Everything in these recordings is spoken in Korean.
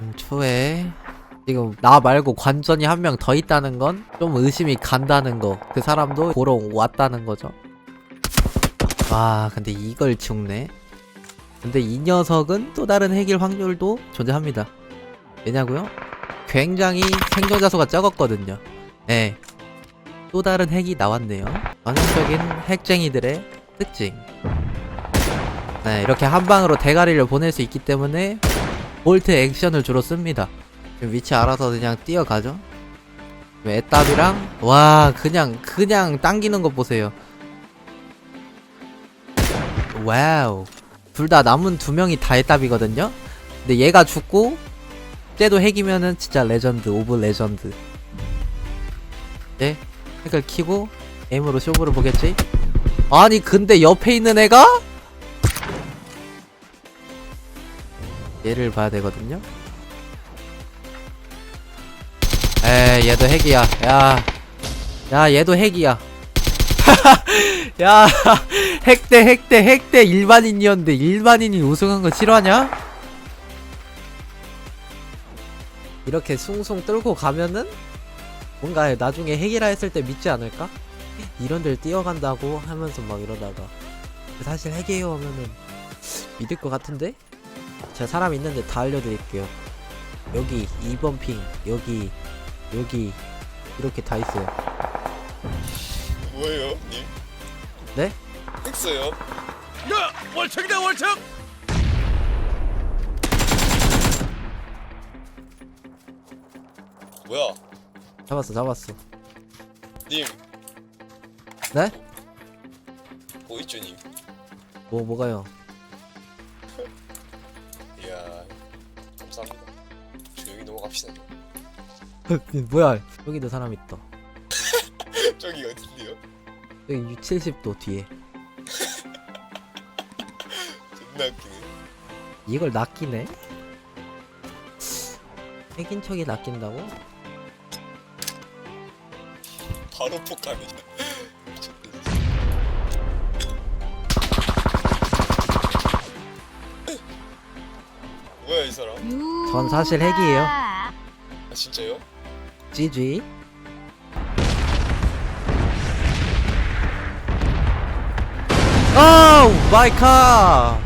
음, 초에 지금 나 말고 관전이 한 명 더 있다는 건 좀 의심이 간다는 거. 그 사람도 보러 왔다는 거죠. 와, 근데 이걸 죽네. 근데 이 녀석은 또 다른 핵일 확률도 존재합니다. 왜냐고요? 굉장히 생존자 수가 적었거든요. 네. 또 다른 핵이 나왔네요. 전형적인 핵쟁이들의 특징. 네, 이렇게 한 방으로 대가리를 보낼 수 있기 때문에 볼트 액션을 주로 씁니다. 지금 위치 알아서 그냥 뛰어가죠. 애답이랑 와 그냥 그냥 당기는 거 보세요. 와우. 둘 다 남은 두 명이 다 애답이거든요. 근데 얘가 죽고 쟤도 핵이면은 진짜 레전드 오브 레전드. 네, 핵을 키고 에임으로 쇼부를 보겠지. 아니 근데 옆에 있는 애가 얘를 봐야 되거든요. 에 얘도 핵이야. 야, 야 얘도 핵이야. 야, 핵대 핵대 핵대 일반인이었는데 일반인이 우승한 거 싫어하냐? 이렇게 숭숭 뚫고 가면은 뭔가 나중에 핵이라 했을 때 믿지 않을까? 이런 데를 뛰어간다고 하면서 막 이러다가 사실 핵이에요 하면은 믿을 것 같은데? 제가 사람 있는데 다 알려드릴게요. 여기 2번 핑, 여기, 여기 이렇게 다 있어요. 뭐예요, 님? 네? 했어요. 야 월척이다 월척 뭐야, 잡았어, 잡았어. 님? 네? 뭐 있죠, 님? 뭐 뭐가요? 갑시다. 뭐야? 여기도 사람 있다. 저기 어딘데요? 여기 70도 뒤에. 존나 웃기네. 이걸 낚이네? 핵인 척이 낚인다고? 바로 폭감이. 뭐야 이 사람? 전 사실 핵이에요. 아 진짜요? GG. 오 마이 카.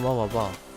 아너 그만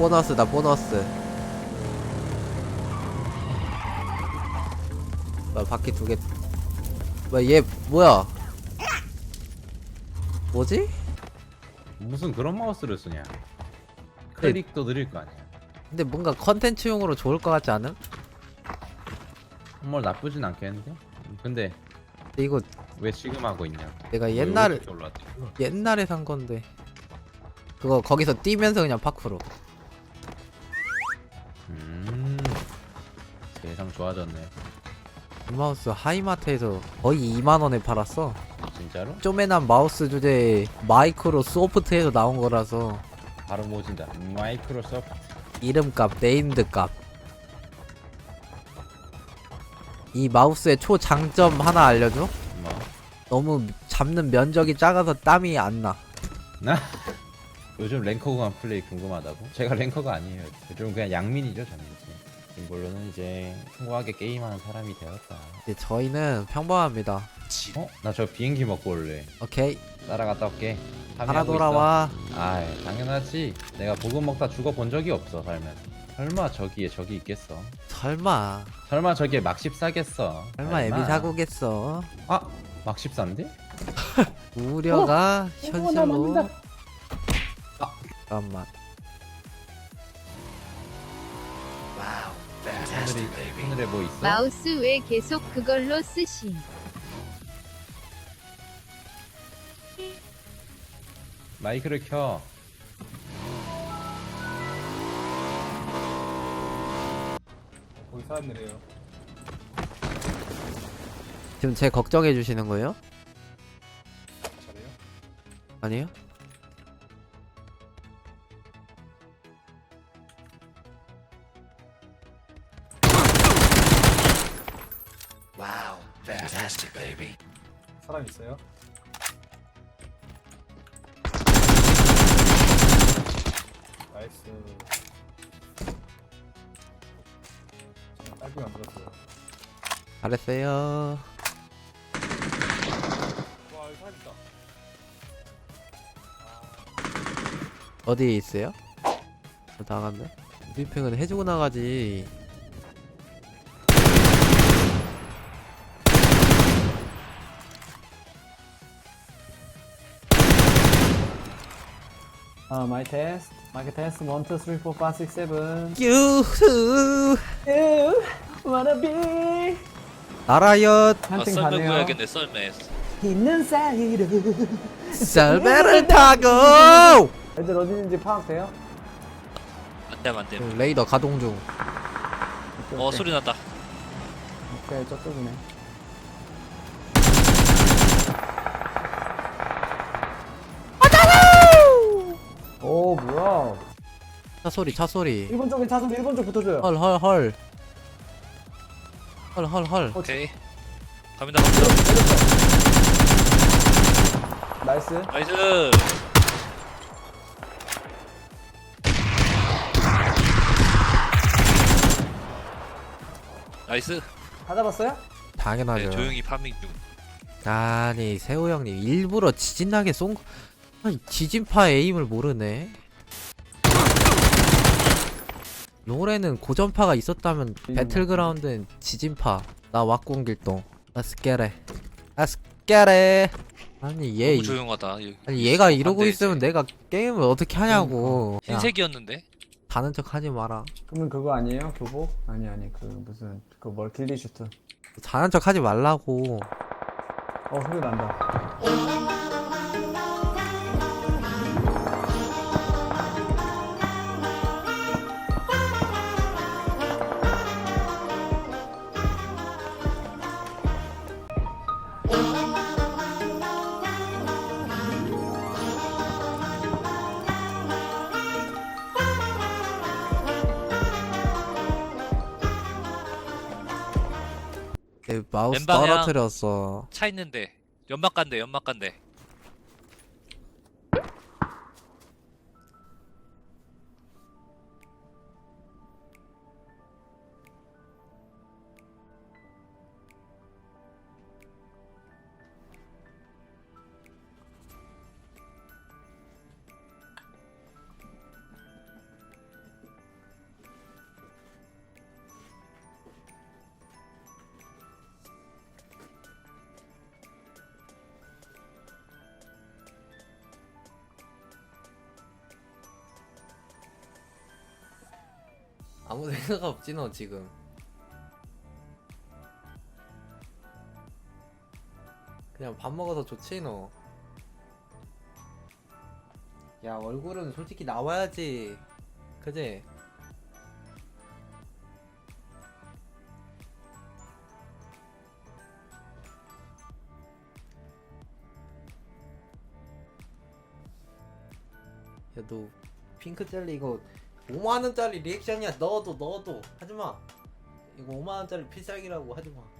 보너스다 보너스. 뭐 바퀴 두 개. 뭐얘 뭐야? 뭐지? 무슨 그런 마우스를 쓰냐? 클릭도 느릴 거 아니야. 근데 뭔가 컨텐츠용으로 좋을 것 같지 않음? 정말 나쁘진 않겠는데? 근데 근데 이거 왜 지금 하고 있냐? 내가 왜 옛날에 이렇게 올라왔지? 옛날에 산 건데 그거 거기서 뛰면서 그냥 파쿠로 좋아졌네. 이 마우스 하이마트에서 거의 2만 원에 팔았어. 진짜로? 쪼매난 마우스 주제에 마이크로 소프트에서 나온 거라서 바로 모진다. 마이크로소프트. 이름값, 네임드값. 이 마우스의 초장점 하나 알려줘? 뭐? 너무 잡는 면적이 작아서 땀이 안 나. 요즘 랭커 구간 플레이 궁금하다고? 제가 랭커가 아니에요. 요즘 그냥 양민이죠, 저는 이제. 이걸로는 이제 풍부하게 게임하는 사람이 되었다. 이제 저희는 평범합니다. 어? 나 저 비행기 먹고 올래. 오케이. 따라갔다 올게. 파밍하고 돌아와. 있어. 아이, 당연하지. 내가 보급 먹다 죽어 본 적이 없어, 살면. 설마 저기에 적이 있겠어? 설마. 설마 저기에 막십 사겠어? 설마 애비 사고겠어. 아, 막십 산데? 우려가 현실로. 아, 잠깐만. 하늘이 하늘에 뭐 있어? 마우스 왜 계속 그걸로 쓰시? 마이크를 켜. 거기 사람들이에요. 지금 제 걱정해 주시는 거예요? 잘해요? 아니요? 사람 있어요? 나이스. 제가 딸기 만들었어요. 잘했어요. 와 여기 사람 있다. 어디에 있어요? 어, 나갔네. 브리핑은 해주고 나가지. Uh, my test. My test. One, two, three, four, five, six, seven. 유후. You wanna be 나라얏 한팅 썰매 가네요. 구해야겠네 썰매 있는 사이로. 썰매를 타고 애들 어디 있는지 파악돼요? 안됨 안됨 레이더 가동 중. 오케이, 어 오케이. 소리 난다 오케이 저쪽이네. 소리 차 소리. 1번 쪽에 차선 1번 쪽 붙어줘요. 헐 헐 헐. 헐 헐 헐. 오케이 갑니다 갑니다 나이스. 나이스 나이스 다 잡았어요? 당연하죠. 네, 조용히 파밍 중 아니 세호 형님 일부러 지진나게 쏜 거. 아니 지진파 에임을 모르네. 롤에는 고전파가 있었다면 배틀그라운드는 지진파. 나 왁공길동. Let's get it. Let's get it. 아니 얘 너무 조용하다. 아니 얘가 이러고 있으면 이제. 내가 게임을 어떻게 하냐고. 야, 흰색이었는데 다는 척 하지 마라. 그러면 그거 아니에요? 교복? 아니 아니 그 무슨 그뭘 길리 슈트. 자는 척 하지 말라고. 어 소리 난다. 마우스 왼방향. 떨어뜨렸어. 차 있는데 연막 간대 연막 간대 아무 생각 없지 너 지금. 그냥 밥 먹어서 좋지 너. 야 얼굴은 솔직히 나와야지. 그지? 야 너 핑크 젤리 이거 5만원짜리 리액션이야. 넣어도 넣어도. 하지마. 이거 5만원짜리 필살기라고 하지마